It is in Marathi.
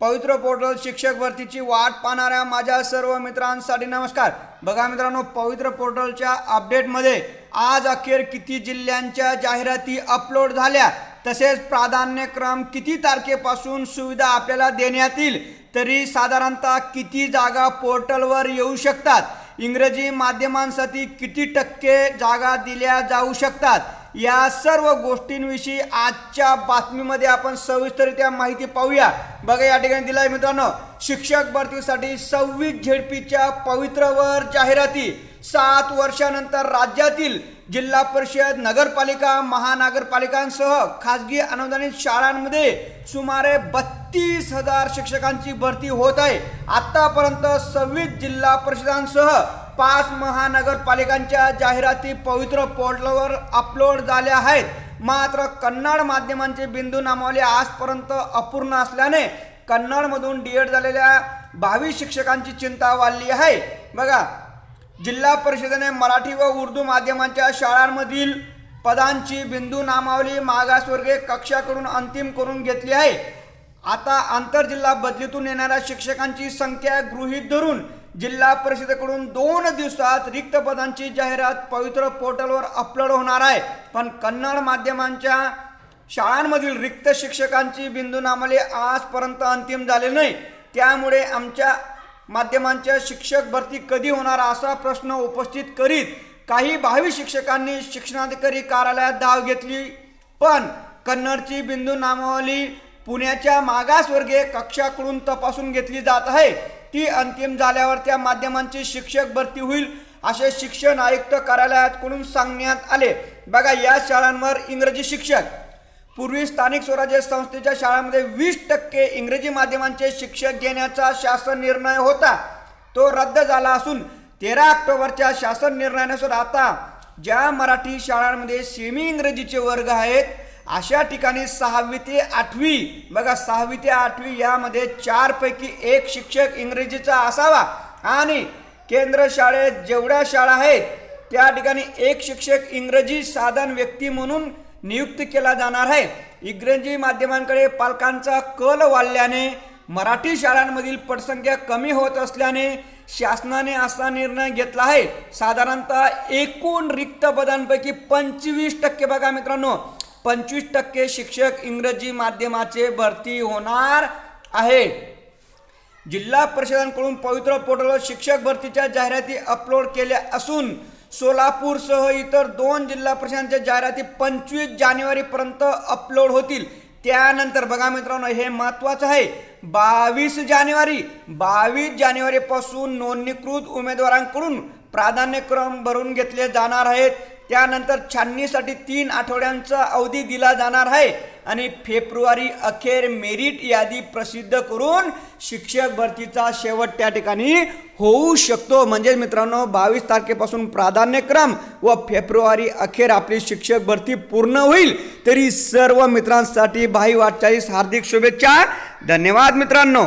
पवित्र पोर्टल शिक्षक भरतीची वाट पाहणाऱ्या माझ्या सर्व मित्रांसाठी नमस्कार. बघा मित्रांनो पवित्र पोर्टलच्या अपडेटमध्ये आज अखेर किती जिल्ह्यांच्या जाहिराती अपलोड झाल्या? तसेच प्राधान्यक्रम किती तारखेपासून सुविधा आपल्याला देण्यात येईल? तरी साधारणतः किती जागा पोर्टलवर येऊ शकतात? इंग्रजी माध्यमांसाठी किती टक्के जागा दिल्या जाऊ शकतात? या सर्व गोष्टींविषयी आजच्या बातमीमध्ये आपण सविस्तरित्या माहिती पाहूया. बघा या ठिकाणी दिलाय मित्रांनो शिक्षक भरतीसाठी सव्वीस झेडपीच्या पवित्रवर जाहिराती. सात वर्षानंतर राज्यातील जिल्हा परिषद नगरपालिका महानगरपालिकांसह खासगी अनुदानित शाळांमध्ये सुमारे बत्तीस हजार शिक्षकांची भरती होत आहे. आतापर्यंत सव्वीस जिल्हा परिषदांसह पाच महानगरपालिकांच्या जाहिराती पवित्र पोर्टलवर अपलोड झाल्या आहेत. मात्र कन्नड माध्यमांचे बिंदू नामावली आजपर्यंत अपूर्ण असल्याने कन्नडमधून डी एड झालेल्या बावीस शिक्षकांची चिंता वाढली आहे. बघा जिल्हा परिषदेने मराठी व उर्दू माध्यमांच्या शाळांमधील पदांची बिंदू नामावली मागासवर्गीय कक्षाकडून अंतिम करून घेतली आहे. आता आंतरजिल्हा बदलीतून येणाऱ्या शिक्षकांची संख्या गृहीत धरून जिल्हा परिषदेकडून दोन दिवसात रिक्त पदांची जाहिरात पवित्र पोर्टलवर अपलोड होणार आहे. पण कन्नड माध्यमांच्या शाळांमधील रिक्त शिक्षकांची बिंदू नामावली आजपर्यंत अंतिम झाले नाही. त्यामुळे आमच्या माध्यमांच्या शिक्षक भरती कधी होणार असा प्रश्न उपस्थित करीत काही भावी शिक्षकांनी शिक्षणाधिकारी कार्यालयात धाव घेतली. पण कन्नडची बिंदू नामावली पुण्याच्या मागासवर्गीय कक्षाकडून तपासून घेतली जात आहे. ती अंतिम झाल्यावर त्या माध्यमांची शिक्षक भरती होईल असे शिक्षण आयुक्त कार्यालयाकडून सांगण्यात आले. बघा या शाळांवर इंग्रजी शिक्षक पूर्वी स्थानिक स्वराज्य संस्थेच्या शाळांमध्ये वीस टक्के इंग्रजी माध्यमांचे शिक्षक घेण्याचा शासन निर्णय होता. तो रद्द झाला असून तेरा ऑक्टोबरच्या शासन निर्णयानुसार आता ज्या मराठी शाळांमध्ये सेमी इंग्रजीचे वर्ग आहेत अशा ठिकाणी सहावी ते आठवी बघा सहावी ते आठवी यामध्ये चारपैकी एक शिक्षक इंग्रजीचा असावा. आणि केंद्र शाळेत जेवढ्या शाळा आहेत त्या ठिकाणी एक शिक्षक इंग्रजी साधन व्यक्ती म्हणून नियुक्त केला जाणार आहे. इंग्रजी माध्यमांकडे पालकांचा कल वाढल्याने मराठी शाळांमधील पटसंख्या कमी होत असल्याने शासनाने असा निर्णय घेतला आहे. साधारणतः एकूण रिक्त पदांपैकी पंचवीस टक्के बघा मित्रांनो पंचवीस टक्के शिक्षक इंग्रजी माध्यमाचे भरती होणार आहे जिल्हा परिषदांकडून पवित्र पोर्टलवर शिक्षक भरतीच्या जाहिराती अपलोड केल्या असून सोलापूरसह इतर दोन जिल्हा परिषदांच्या जाहिराती पंचवीस जानेवारीपर्यंत अपलोड होतील. त्यानंतर बघा मित्रांनो हे महत्त्वाचं आहे. बावीस जानेवारी बावीस जानेवारीपासून नोंदणीकृत उमेदवारांकडून प्राधान्यक्रम भरून घेतले जाणार आहेत. त्यानंतर छाननीसाठी तीन आठवड्यांचा अवधी दिला जाणार आहे. आणि फेब्रुवारी अखेर मेरिट यादी प्रसिद्ध करून शिक्षक भरतीचा शेवट त्या ठिकाणी होऊ शकतो. म्हणजे मित्रांनो बावीस तारखेपासून प्राधान्यक्रम व फेब्रुवारी अखेर आपली शिक्षक भरती पूर्ण होईल. तरी सर्व मित्रांसाठी भाई वाटचाळीस हार्दिक शुभेच्छा. धन्यवाद मित्रांनो.